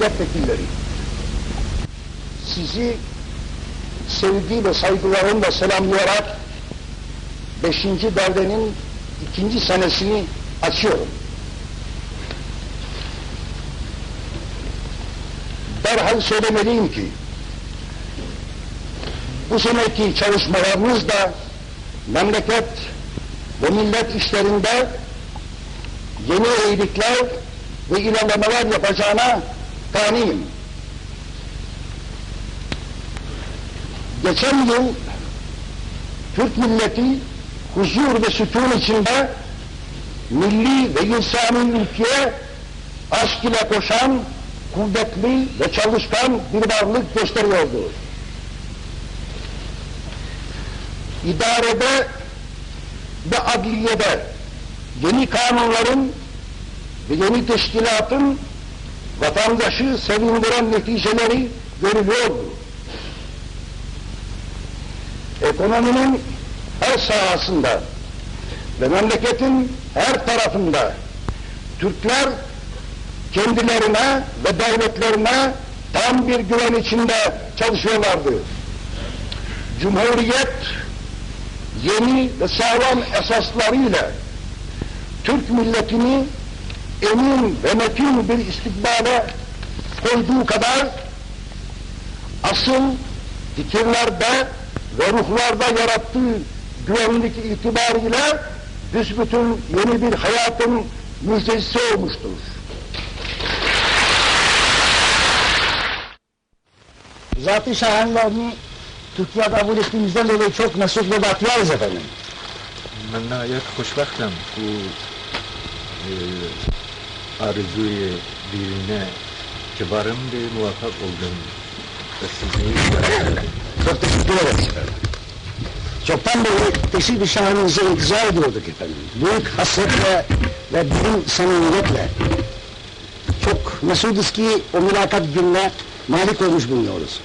milletvekilleri, sizi sevgi ve saygılarımla selamlayarak beşinci devrenin ikinci senesini açıyorum. Derhal söylemeliyim ki, bu seneki çalışmalarımız da memleket ve millet işlerinde yeni eğilikler ve ilerlemeler yapacağına kaniyim. Geçen yıl Türk milleti huzur ve sükun içinde milli ve insani ülkeye aşk ile koşan, kuvvetli ve çalışkan bir varlık gösteriyordu. İdarede ve adliyede yeni kanunların ve yeni teşkilatın vatandaşı sevindiren neticeleri görülüyordu. Ekonominin her sahasında ve memleketin her tarafında Türkler kendilerine ve devletlerine tam bir güven içinde çalışıyorlardı. Cumhuriyet yeni ve sağlam esaslarıyla Türk milletini emin ve metin bir istikbale koyduğu kadar asıl fikirlerde ve ruhlarda yarattığı güvenlik itibariyle büsbütün yeni bir hayatın müjdecisi olmuştur. Zat-ı Şahan'la Türkiye kabul ettiğimizden dolayı çok nasipli bakıyoruz efendim. Mənə ayət xoşbəxtəm. Bu e, arzuyu diline kibarım diye muvaffak oldum. Ve Çok teşekkür ederiz efendim. Çoktan beri teşhir şahınıza iltica ediyorduk efendim. Büyük hasretle ve derin samimiyetle. Çok mesuduz ki o mülakat gününe malik olmuş bulunuyoruz.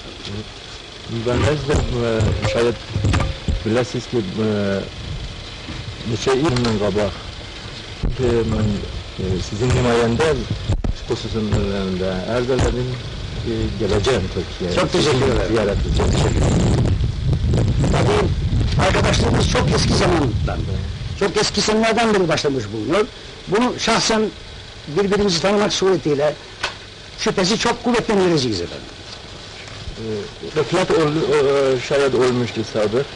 Ben de e, şayet bilesiniz ki e, müseyyimin kabah. Ki ben şey sizin himayəndə xüsusunda ərz elədim ki, gələcəm Türkiye'ye. Çok teşekkür ederim. Ziyaret edeceğim. Teşekkür ederim. Tabii arkadaşlığımız çok eski zamandan, çok eski senelerden beri başlamış bulunuyor. Bunu şahsen birbirimizi tanımak suretiyle şüphesi çok kuvvetlendireceğiz efendim. Rıflat ol, o- şayet olmuştu sabık.